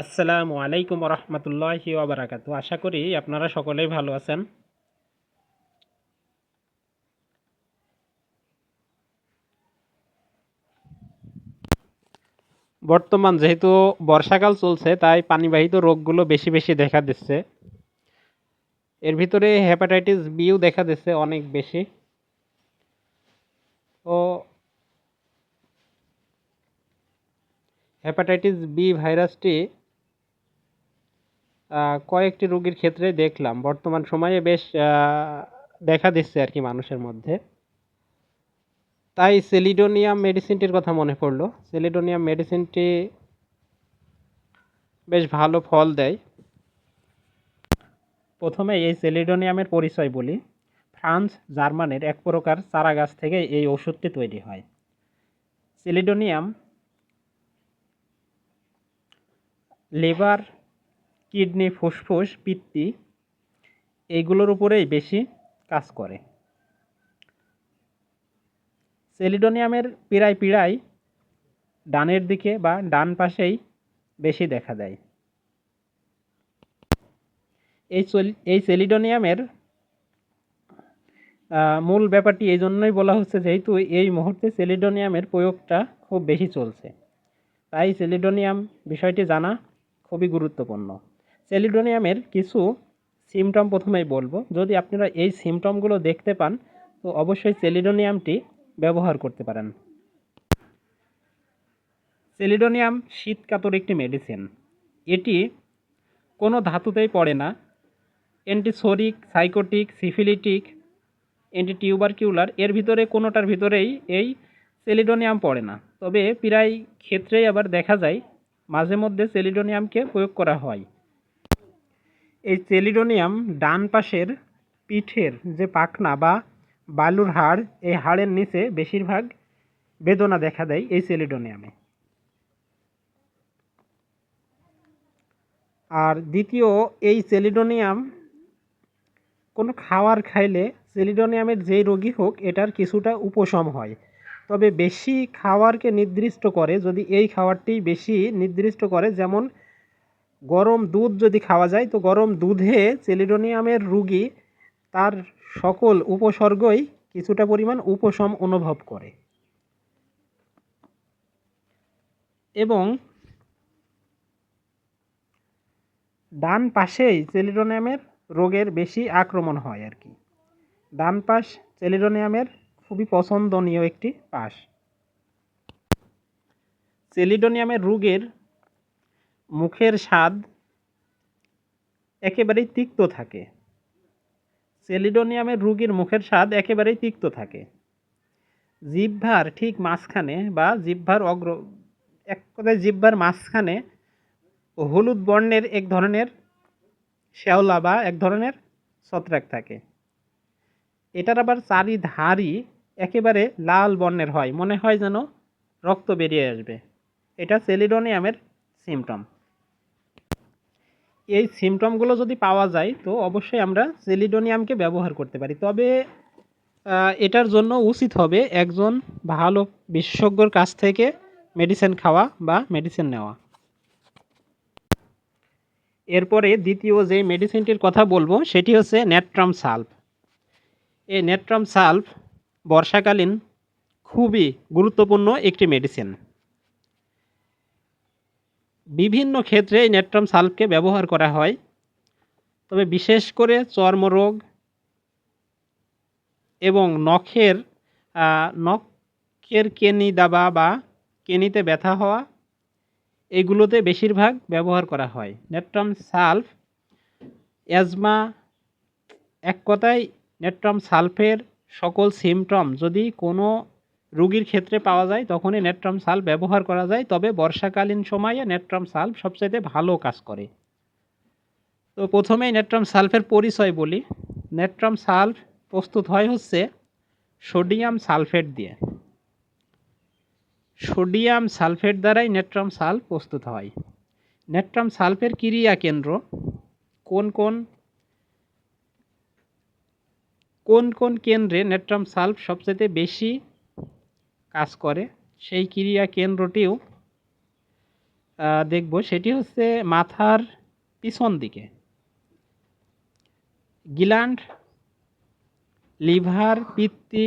আসসালামু আলাইকুম রহমতুল্লাহ ওবরাকাতু আশা করি আপনারা সকলেই ভালো আছেন। বর্তমান যেহেতু বর্ষাকাল চলছে, তাই পানিবাহিত রোগগুলো বেশি বেশি দেখা দিচ্ছে। এর ভিতরে হেপাটাইটিস বিও দেখা দিচ্ছে অনেক বেশি। ও হেপাটাইটিস বি ভাইরাসটি কয়েকটি রোগীর ক্ষেত্রে দেখলাম। বর্তমান সময়ে বেশ দেখা দিচ্ছে আর কি মানুষের মধ্যে। তাই সেলিডোনিয়াম মেডিসিনটির কথা মনে পড়ল। সেলিডোনিয়াম মেডিসিনটি বেশ ভালো ফল দেয়। প্রথমে এই সেলিডোনিয়ামের পরিচয় বলি। ফ্রান্স, জার্মানির এক প্রকার চারা গাছ থেকে এই ওষুধটি তৈরি হয়। সেলিডোনিয়াম লিভার কিডনি, ফুসফুস, পিত্তি এইগুলোর উপরেই বেশি কাজ করে। সেলিডোনিয়ামের পীড়ায় পীড়ায় ডানের দিকে বা ডান পাশেই বেশি দেখা দেয় এই এই সেলিডোনিয়ামের মূল ব্যাপারটি এই জন্যই বলা হচ্ছে যেহেতু এই মুহূর্তে সেলিডোনিয়ামের প্রয়োগটা খুব বেশি চলছে। তাই সেলিডোনিয়াম বিষয়টি জানা খুবই গুরুত্বপূর্ণ। সেলিডোনিয়ামের কিছু সিমটম প্রথমেই বলব। যদি আপনারা এই সিমটমগুলো দেখতে পান, তো অবশ্যই সেলিডোনিয়ামটি ব্যবহার করতে পারেন। সেলিডোনিয়াম শীতকাতর একটি মেডিসিন এটি কোনো ধাতুতেই পড়ে না। অ্যান্টিসোরিক, সাইকোটিক, সিফিলিটিক, অ্যান্টিটিউবারকিউলার, এর ভিতরে কোনোটার ভিতরেই এই সেলিডোনিয়াম পড়ে না। তবে প্রায় ক্ষেত্রেই আবার দেখা যায়, মাঝে মধ্যে সেলিডোনিয়ামকে প্রয়োগ করা হয়। এই সেলিডোনিয়াম ডান পাশের পিঠের যে পাখনা বা বালুর হাড়, এই হাড়ের নিচে বেশিরভাগ বেদনা দেখা দেয় এই সেলিডোনিয়ামে। আর দ্বিতীয়, এই সেলিডোনিয়াম কোনো খাওয়ার খাইলে সেলিডোনিয়ামের যেই রোগী হোক, এটার কিছুটা উপশম হয়। তবে বেশি খাওয়ারকে নির্দিষ্ট করে, যদি এই খাওয়ারটি বেশি নির্দিষ্ট করে, যেমন গরম দুধ যদি খাওয়া যায়, তো গরম দুধে সেলিডোনিয়ামের রুগী তার সকল উপসর্গই কিছুটা পরিমাণ উপশম অনুভব করে। এবং ডান পাশেই সেলিডোনিয়ামের রোগের বেশি আক্রমণ হয় আর কি। ডান পাশ সেলিডোনিয়ামের খুবই পছন্দনীয় একটি পাশ। সেলিডোনিয়ামের রোগের মুখের স্বাদ একেবারেই তিক্ত থাকে। সেলিডোনিয়ামের রুগীর মুখের স্বাদ একেবারেই তিক্ত থাকে। জিহ্বার ঠিক মাঝখানে বা জিহ্বার অগ্র, এক কথায় জিহ্বার মাঝখানে হলুদ বর্ণের এক ধরনের শ্যাওলা বা এক ধরনের ছত্রাক থাকে। এটার আবার চারিধারই একেবারে লাল বর্ণের হয়। মনে হয় যেন রক্ত বেরিয়ে আসবে। এটা সেলিডোনিয়ামের সিমটম এই সিমটমগুলো যদি পাওয়া যায়, তো অবশ্যই আমরা সেলিডোনিয়ামকে ব্যবহার করতে পারি। তবে এটার জন্য উচিত হবে একজন ভালো বিশেষজ্ঞর কাছ থেকে মেডিসিন খাওয়া বা মেডিসিন নেওয়া। এরপরে দ্বিতীয় যে মেডিসিনটির কথা বলব, সেটি হচ্ছে নেট্রাম সালফ। এই নেট্রাম সালফ বর্ষাকালীন খুবই গুরুত্বপূর্ণ একটি মেডিসিন বিভিন্ন ক্ষেত্রে এই নেট্রাম সালফকে ব্যবহার করা হয়। তবে বিশেষ করে চর্মরোগ এবং নখের নখের কেনি দাবা বা কেনিতে ব্যথা হওয়া, এগুলোতে বেশিরভাগ ব্যবহার করা হয়। নেট্রাম সালফ অ্যাজমা এক কথায় নেট্রাম সালফের সকল সিমটম যদি কোনো রোগীর ক্ষেত্রে পাওয়া যায়, তখনই নেট্রাম সালফ ব্যবহার করা যায়, তবে বর্ষাকালীন সময়ে নেট্রাম সালফ সবচাইতে ভালো কাজ করে। তো প্রথমেই নেট্রাম সালফের পরিচয় বলি। নেট্রাম সালফ প্রস্তুত হয় হচ্ছে সোডিয়াম সালফেট দিয়ে। সোডিয়াম সালফেট দ্বারাই নেট্রাম সালফ প্রস্তুত হয়। নেট্রাম সালফের ক্রিয়া কেন্দ্র কোন কোন কোন কোন কেন্দ্রে নেট্রাম সালফ সবচেয়ে বেশি কাজ করে, সেই ক্রিয়া কেন্দ্রটিও দেখব। সেটি হচ্ছে মাথার পিছন দিকে। গিলান্ড লিভার, পিত্তি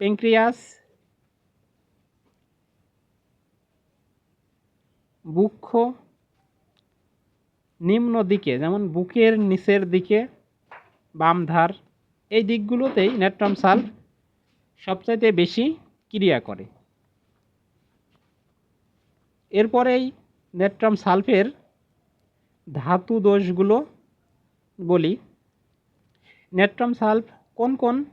প্যাঙ্ক্রিয়াস বুক্ষ, নিম্ন দিকে, যেমন বুকের নিচের দিকে, বাম ধার, এই দিকগুলোতেই নেট্রাম সালভ সবচাইতে বেশি ক্রিয়া করে। এরপরেই নেট্রাম সালফের ধাতু দোষগুলো বলি। নেট্রাম সালফ কোন কোন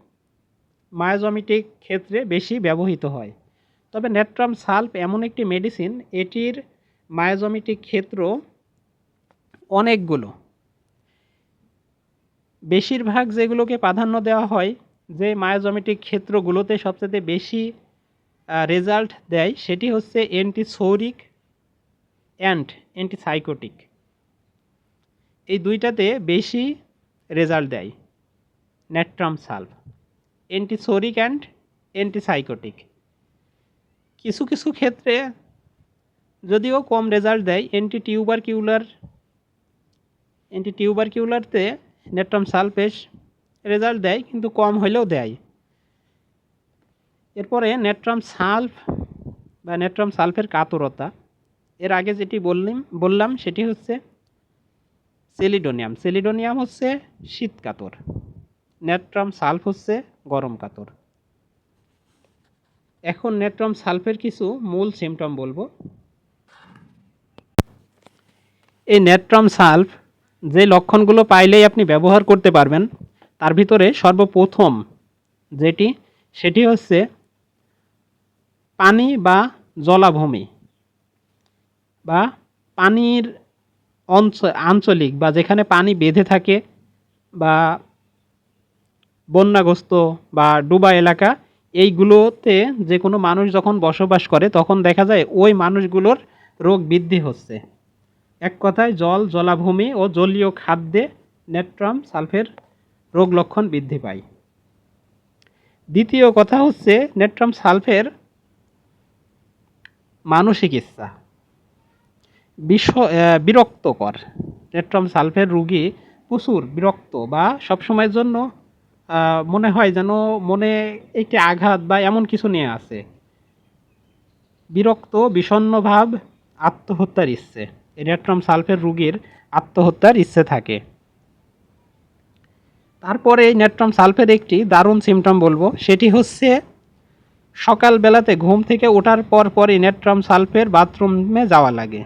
মায়োজমিটিক ক্ষেত্রে বেশি ব্যবহৃত হয়? তবে নেট্রাম সালফ এমন একটি মেডিসিন, এটির মায়োজমিটিক ক্ষেত্র অনেকগুলো। বেশিরভাগ যেগুলোকে প্রাধান্য দেওয়া হয় যে মায়োজমিটিক ক্ষেত্রগুলোতে সবচেয়ে বেশি রেজাল্ট দেয় সেটি হচ্ছে অ্যান্টিসৌরিক অ্যান্ড অ্যান্টিসাইকোটিক এই দুইটাতে বেশি রেজাল্ট দেয় natrum sulph antipsoric and antipsychotic কিছু কিছু ক্ষেত্রে যদিও কম রেজাল্ট দেয় অ্যান্টি টিউবার কিউলার অ্যান্টি টিউবার কিউলারতে নেট্রাম সালফেস রেজাল্ট দেয়, কিন্তু কম হলেও দেয়। এরপরে নেট্রাম সালফ বা নেট্রাম সালফের কাতরতা। এর আগে যেটি বললাম বললাম সেটি হচ্ছে সেলিডোনিয়াম। সেলিডোনিয়াম হচ্ছে শীত কাতর। নেট্রাম সালফ হচ্ছে গরম কাতর। এখন নেট্রাম সালফের কিছু মূল সিমটম বলব। এই নেট্রাম সালফ যে লক্ষণগুলো পাইলেই আপনি ব্যবহার করতে পারবেন তার ভিতরে সর্বপ্রথম যেটি, সেটি হচ্ছে পানি বা জলাভূমি বা পানির অঞ্চ, আঞ্চলিক বা যেখানে পানি বেঁধে থাকে বা বন্যাগ্রস্ত বা ডুবা এলাকা, এইগুলোতে যে কোনো মানুষ যখন বসবাস করে, তখন দেখা যায় ওই মানুষগুলোর রোগ বৃদ্ধি হচ্ছে। এক কথায় জল, জলাভূমি ও জলীয় খাদ্যে নেট্রাম সালফের রোগ লক্ষণ বৃদ্ধি পায়। দ্বিতীয় কথা হচ্ছে নেট্রাম সালফের মানসিক ইচ্ছা। বিষ বিরক্তকর। নেট্রাম সালফের রুগী প্রচুর বিরক্ত বা সবসময়ের জন্য মনে হয় যেন মনে একটি আঘাত বা এমন কিছু নিয়ে আছে। বিরক্ত, বিষণ্ণ ভাব, আত্মহত্যার ইচ্ছে। নেট্রাম সালফের রুগীর আত্মহত্যার ইচ্ছে থাকে। তারপরে এই নেট্রাম সালফের একটি দারুণ সিমটম বলব। সেটি হচ্ছে সকালবেলাতে ঘুম থেকে ওঠার পর পরই নেট্রাম সালফের বাথরুমে যাওয়া লাগে।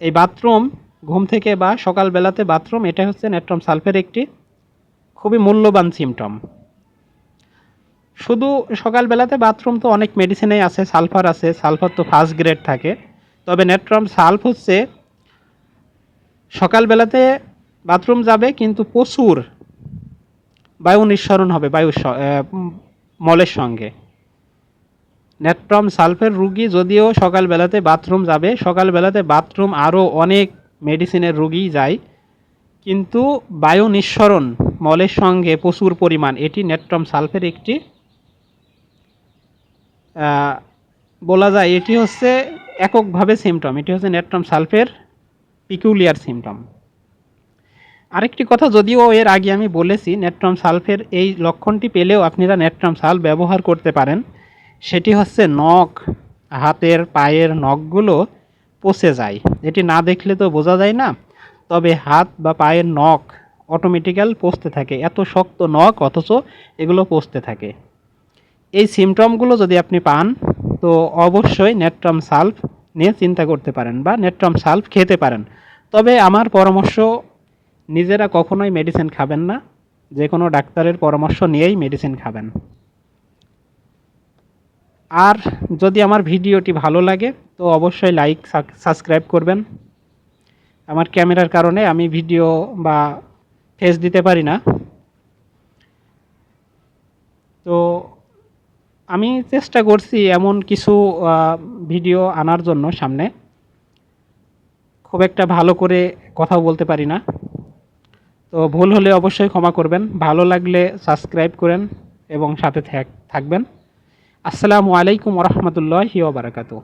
এই বাথরুম ঘুম থেকে বা সকালবেলাতে বাথরুম এটা হচ্ছে নেট্রাম সালফের একটি খুবই মূল্যবান সিমটম শুধু সকালবেলাতে বাথরুম তো অনেক মেডিসিনেই আছে, সালফার আছে, সালফার তো ফার্স্ট গ্রেড থাকে। তবে নেট্রাম সালফ হচ্ছে সকালবেলাতে বাথরুম যাবে কিন্তু প্রচুর বায়ু নিঃসরণ হবে, বায়ু মলের সঙ্গে। নেট্রম সালফের রুগী যদিও সকালবেলাতে বাথরুম যাবে, সকালবেলাতে বাথরুম আরও অনেক মেডিসিনের রুগী যায়, কিন্তু বায়ু নিঃসরণ, মলের সঙ্গে প্রচুর পরিমাণ, এটি নেট্রম সালফের একটি বলা যায় এটি হচ্ছে এককভাবে সিমটম এটি হচ্ছে নেট্রম সালফের পিকুলিয়ার সিমটম আরেকটি কথা, যদিও এর আগে আমি বলেছি নেট্রাম সালফের এই লক্ষণটি পেলেও আপনারা নেট্রাম সাল ব্যবহার করতে পারেন। সেটি হচ্ছে নখ, হাতের, পায়ের নখগুলো পচে যায়। এটি না দেখলে তো বোঝা যায় না, তবে হাত বা পায়ের নখ অটোমেটিক্যাল পচতে থাকে। এত শক্ত নখ অথচ এগুলো পচতে থাকে। এই সিমটমগুলো যদি আপনি পান, তো অবশ্যই নেট্রাম সালফ নিয়ে চিন্তা করতে পারেন বা নেট্রাম সালফ খেতে পারেন। তবে আমার পরামর্শ নিজেরা কখনোই মেডিসিন খাবেন না। যে কোনো ডাক্তারের পরামর্শ নিয়েই মেডিসিন খাবেন। আর যদি আমার ভিডিওটি ভালো লাগে, তো অবশ্যই লাইক সাবস্ক্রাইব করবেন। আমার ক্যামেরার কারণে আমি ভিডিও বা ফেস দিতে পারি না। তো আমি চেষ্টা করছি এমন কিছু ভিডিও আনার জন্য সামনে। খুব একটা ভালো করে কথা বলতে পারি না। তো ভুল হলে অবশ্যই ক্ষমা করবেন। ভালো লাগলে সাবস্ক্রাইব করেন এবং সাথে থাক- থাকবেন। আসসালামু আলাইকুম রহমতুল্লাহি ওবরাকাতু